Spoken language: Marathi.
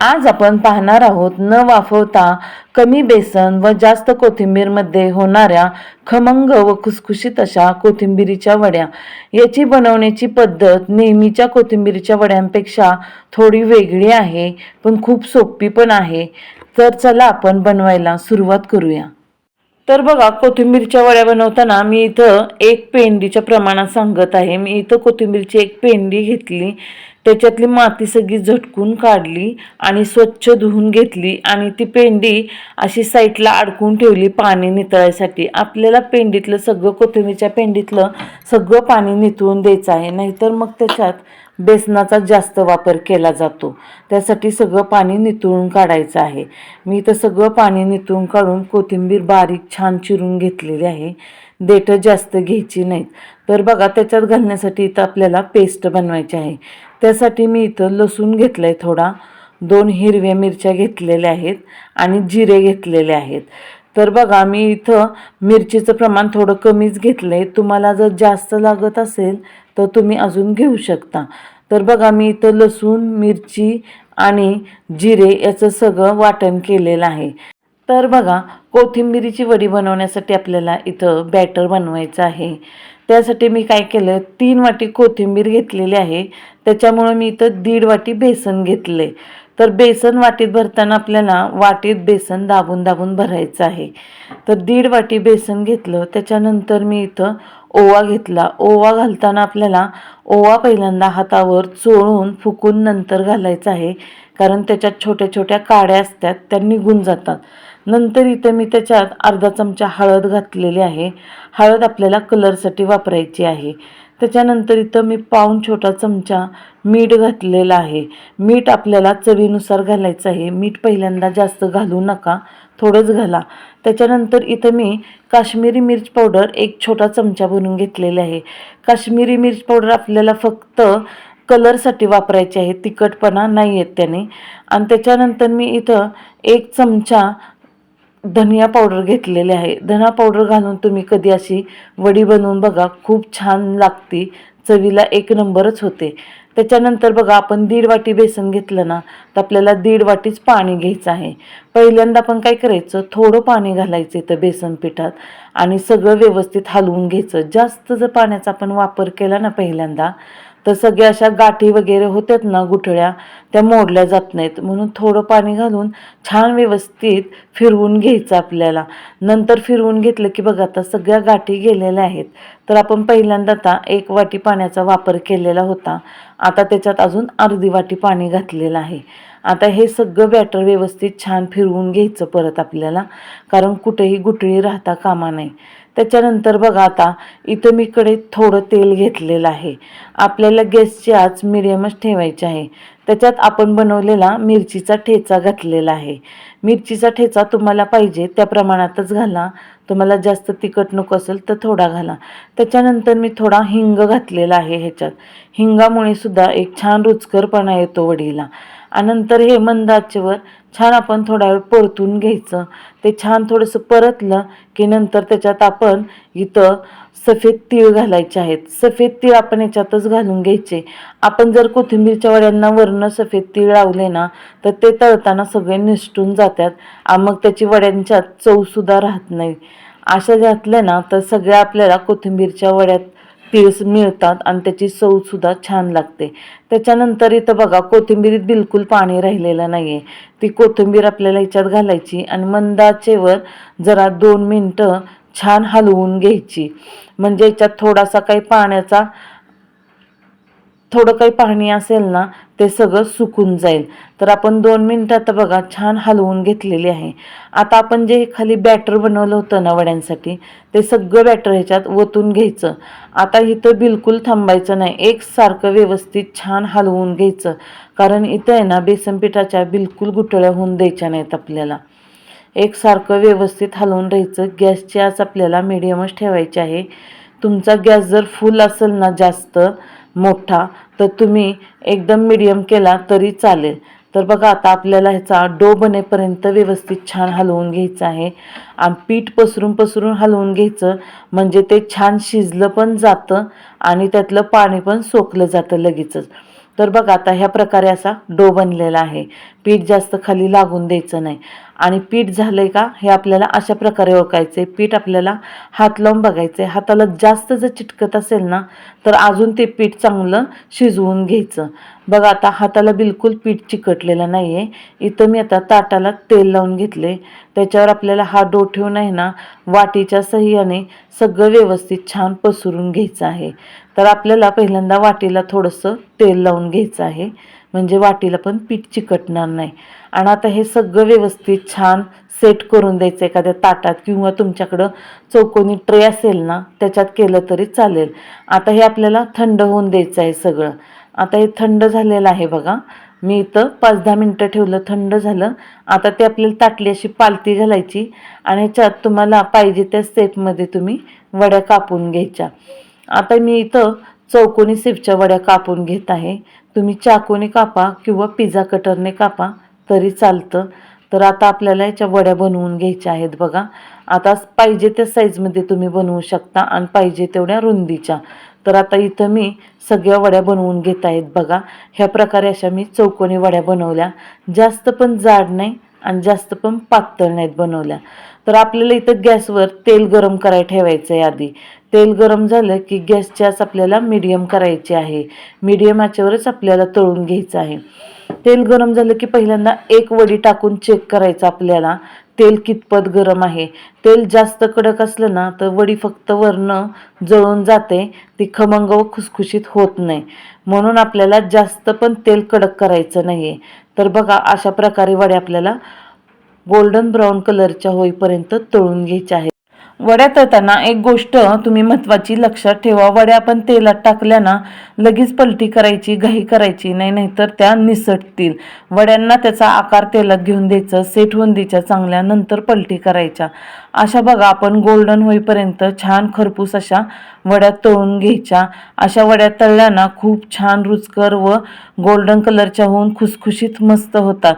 आज आपण पाहणार आहोत न वाफवता कमी बेसन व जास्त कोथिंबीरमध्ये होणाऱ्या खमंग व खुसखुशीत अशा कोथिंबीरीच्या वड्या. याची बनवण्याची पद्धत नेहमीच्या कोथिंबीरीच्या वड्यांपेक्षा थोडी वेगळी आहे पण खूप सोपी पण आहे. तर चला आपण बनवायला सुरुवात करूया. तर बघा कोथिंबीरच्या वड्या बनवताना मी इथं एक पेंडीच्या प्रमाणात सांगत आहे. मी इथं कोथिंबीरची एक पेंडी घेतली. त्याच्यातली माती सगळी झटकून काढली आणि स्वच्छ धुवून घेतली आणि ती पेंडी अशी साईडला अडकून ठेवली पाणी नितळायसाठी. आपल्याला पेंडीतलं सगळं कोथिंबीरच्या पेंडीतलं सगळं पाणी नितळून द्यायचं आहे. नाहीतर मग त्याच्यात बेसनाचा जास्त वापर केला जातो. त्यासाठी सगळं पाणी नितळून काढायचं आहे. मी इथं सगळं पाणी नितळून काढून कोथिंबीर बारीक छान चिरून घेतलेली आहे. देठं जास्त घ्यायची नाहीत. तर बघा त्याच्यात घालण्यासाठी इथं आपल्याला पेस्ट बनवायची आहे. त्यासाठी मी इथं लसूण घेतलं आहे थोडा. दोन हिरव्या मिरच्या घेतलेल्या आहेत आणि जिरे घेतलेले आहेत. तर बघा मी इथं मिरचीचं प्रमाण थोडं कमीच घेतलं आहे तुम्हाला जर जास्त लागत असेल तर तुम्ही अजून घेऊ शकता. तर बघा मी इथं लसूण मिरची आणि जिरे याचं सगळं वाटण केलेलं आहे. तर बघा कोथिंबिरीची वडी बनवण्यासाठी आपल्याला इथं बॅटर बनवायचं आहे. त्यासाठी मी काय केलं तीन वाटी कोथिंबीर घेतलेली आहे. त्याच्यामुळं मी इथं दीड वाटी बेसन घेतले तर बेसन वाटीत भरताना आपल्याला वाटीत बेसन दाबून दाबून भरायचं आहे. तर दीड वाटी बेसन घेतलं त्याच्यानंतर मी इथं ओवा घेतला. ओवा घालताना आपल्याला ओवा पहिल्यांदा हातावर चोळून फुकून नंतर घालायचा आहे कारण त्याच्यात छोट्या छोट्या काड्या असतात त्या निघून जातात. नंतर इथं मी त्याच्यात अर्धा चमचा हळद घातलेली आहे. हळद आपल्याला कलरसाठी वापरायची आहे. त्याच्यानंतर इथं मी पाऊन छोटा चमचा मीठ घातलेलं आहे. मीठ आपल्याला चवीनुसार घालायचं आहे. मीठ पहिल्यांदा जास्त घालू नका. थोडंच घाला. त्याच्यानंतर इथं मी काश्मीरी मिर्च पावडर एक छोटा चमचा भरून घेतलेला आहे. काश्मीरी मिर्च पावडर आपल्याला फक्त कलरसाठी वापरायची आहे. तिखटपणा नाही येत त्याने. आणि त्याच्यानंतर मी इथं एक चमचा धनिया पावडर घेतलेले आहे. धना पावडर घालून तुम्ही कधी अशी वडी बनवून बघा खूप छान लागते. चवीला एक नंबरच होते. त्याच्यानंतर बघा आपण दीड वाटी बेसन घेतलं ना तर आपल्याला दीड वाटीच पाणी घ्यायचं आहे. पहिल्यांदा आपण काय करायचं थोडं पाणी घालायचं इथं बेसन पिठात आणि सगळं व्यवस्थित हलवून घ्यायचं. जास्त जर पाण्याचा आपण वापर केला ना पहिल्यांदा तर सगळ्या अशा गाठी वगैरे होत्यात ना गुठळ्या त्या मोडल्या जात नाहीत. म्हणून थोडं पाणी घालून छान व्यवस्थित फिरवून घ्यायचं आपल्याला. नंतर फिरवून घेतलं की बघा आता सगळ्या गाठी गेलेल्या आहेत. तर आपण पहिल्यांदा आता एक वाटी पाण्याचा वापर केलेला होता. आता त्याच्यात अजून अर्धी वाटी पाणी घातलेलं आहे. आता हे सगळं बॅटर व्यवस्थित छान फिरवून घ्यायचं परत आपल्याला. कारण कुठेही गुठळी राहता कामा नाही त्याच्यानंतर बघा आता इथं मी कडे थोडं तेल घेतलेलं आहे. आपल्याला गॅसची आच मिडियमच ठेवायची आहे. त्याच्यात आपण बनवलेला मिरचीचा ठेचा घातलेला आहे. मिरचीचा ठेचा तुम्हाला पाहिजे त्या प्रमाणातच घाला. तुम्हाला जास्त तिखट नको असेल तर थोडा घाला. त्याच्यानंतर मी थोडा हिंग घातलेला आहे ह्याच्यात. हिंगामुळे सुद्धा एक छान रुचकरपणा येतो वडीला. नंतर हे मंद आचेवर छान आपण थोडा वेळ परतून घ्यायचं. ते छान थोडंसं परतलं की नंतर त्याच्यात आपण इथं सफेद तीळ घालायचे आहेत. सफेद तीळ आपण याच्यातच घालून घ्यायचे. आपण जर कोथिंबीरच्या वड्यांना वरनं सफेद तीळ लावले ना तर ते तळताना सगळे निसटून जातात. मग त्याची वड्यांच्यात चवसुद्धा राहत नाही. असं घातलं ना तर सगळ्या आपल्याला कोथिंबीरच्या वड्यात पीस मिळतात आणि त्याची चवसुद्धा छान लागते. त्याच्यानंतर इथं बघा कोथिंबीरीत बिलकुल पाणी राहिलेलं नाही आहे ती कोथिंबीर आपल्याला ह्याच्यात घालायची आणि मंदाचेवर जरा दोन मिनटं छान हलवून घ्यायची. म्हणजे याच्यात थोडासा काही पाण्याचा थोडं काही पाणी असेल ना ते सगळं सुकून जाईल. तर आपण दोन मिनटं आता बघा छान हलवून घेतलेली आहे. आता आपण जे खाली बॅटर बनवलं होतं ना वड्यांसाठी ते सगळं बॅटर ह्याच्यात ओतून घ्यायचं. आता इथं बिलकुल थांबायचं नाही. एकसारखं व्यवस्थित छान हलवून घ्यायचं. कारण इथं आहे ना बेसन पिठाच्या बिलकुल गुठळ्या होऊन द्यायच्या नाहीत आपल्याला. एकसारखं व्यवस्थित हलवून राहायचं. गॅसची आज आपल्याला मिडियमच ठेवायची आहे. तुमचा गॅस जर फुल असेल ना जास्त मोठा तर तुम्ही एकदम मिडियम केला तरी चालेल. तर बघा आता आपल्याला ह्याचा डो बनेपर्यंत व्यवस्थित छान हलवून घ्यायचं आहे. आणि पीठ पसरून पसरून हलवून घ्यायचं म्हणजे ते छान शिजलं पण जातं आणि त्यातलं पाणी पण सोकलं जातं लगेचच. तर बघा आता ह्या प्रकारे असा डो बनलेला आहे. पीठ जास्त खाली लागून द्यायचं नाही. आणि पीठ झालं आहे का हे आपल्याला अशा प्रकारे ओळखायचं आहे पीठ आपल्याला हात लावून बघायचं आहे हाताला जास्त जर चिटकत असेल ना तर अजून ते पीठ चांगलं शिजवून घ्यायचं. बघा आता हाताला बिलकुल पीठ चिकटलेलं नाही आहे इथं मी आता ताटाला तेल लावून घेतले त्याच्यावर आपल्याला हा डो ठेवून आहे ना वाटीच्या सहाय्याने सगळं व्यवस्थित छान पसरून घ्यायचं आहे. तर आपल्याला पहिल्यांदा वाटीला थोडंसं तेल लावून घ्यायचं आहे. म्हणजे वाटीला पण पीठ चिकटणार नाही. आणि आता हे सगळं व्यवस्थित छान सेट करून द्यायचं एखाद्या ताटात किंवा तुमच्याकडं चौकोनी ट्रे असेल ना त्याच्यात केलं तरी चालेल. आता हे आपल्याला थंड होऊन द्यायचं आहे सगळं. आता हे थंड झालेलं आहे बघा. मी इथं पाच दहा मिनटं ठेवलं थंड झालं. आता ते आपल्याला ताटली अशी पालती घालायची आणि ह्याच्यात तुम्हाला पाहिजे त्या सेपमध्ये तुम्ही वड्या कापून घ्यायच्या. आता मी इथं चौकोनी सिपच्या वड्या कापून घेत आहे. तुम्ही चाकूने कापा किंवा पिझ्झा कटरने कापा तरी चालतं. तर आता आपल्याला याच्या वड्या बनवून घ्यायच्या आहेत बघा. आता पाहिजे त्या साईजमध्ये तुम्ही बनवू शकता आणि पाहिजे तेवढ्या रुंदीच्या. तर आता इथं मी सगळ्या वड्या बनवून घेत आहेत बघा. ह्या प्रकारे अशा मी चौकोनी वड्या बनवल्या. जास्त पण जाड नाही आणि जास्त पण पातळ नाहीत बनवल्या. तर आपल्याला इथं गॅसवर तेल गरम कराय ठेवायचं आहे आधी. तेल गरम झालं की गॅसची आच आपल्याला मीडियम करायची आहे. मीडियम आचेवरच आपल्याला तळून घ्यायचं आहे. तेल गरम झालं की पहिल्यांदा एक वडी टाकून चेक करायचं आपल्याला तेल कितपत गरम आहे. तेल जास्त कडक असलं ना तर वडी फक्त वरनं जळून जाते ती खमंग व खुसखुशीत होत नाही. म्हणून आपल्याला जास्त पण तेल कडक करायचं नाही आहे तर बघा अशा प्रकारे वड्या आपल्याला गोल्डन ब्राऊन कलरच्या होईपर्यंत तळून घ्यायच्या आहेत वड्या तळताना एक गोष्ट तुम्ही महत्त्वाची लक्षात ठेवा. वड्या आपण तेलात टाकल्या ना लगेच पलटी करायची घाई करायची नाही नाहीतर त्या निसटतील. वड्यांना त्याचा आकार तेलात घेऊन द्यायचं सेट होऊन द्यायच्या चांगल्या नंतर पलटी करायच्या. अशा बघा आपण गोल्डन होईपर्यंत छान खरपूस अशा वड्या तळून घ्यायच्या. अशा वड्या तळल्या ना खूप छान रुचकर व गोल्डन कलरच्या होऊन खुसखुशीत मस्त होतात.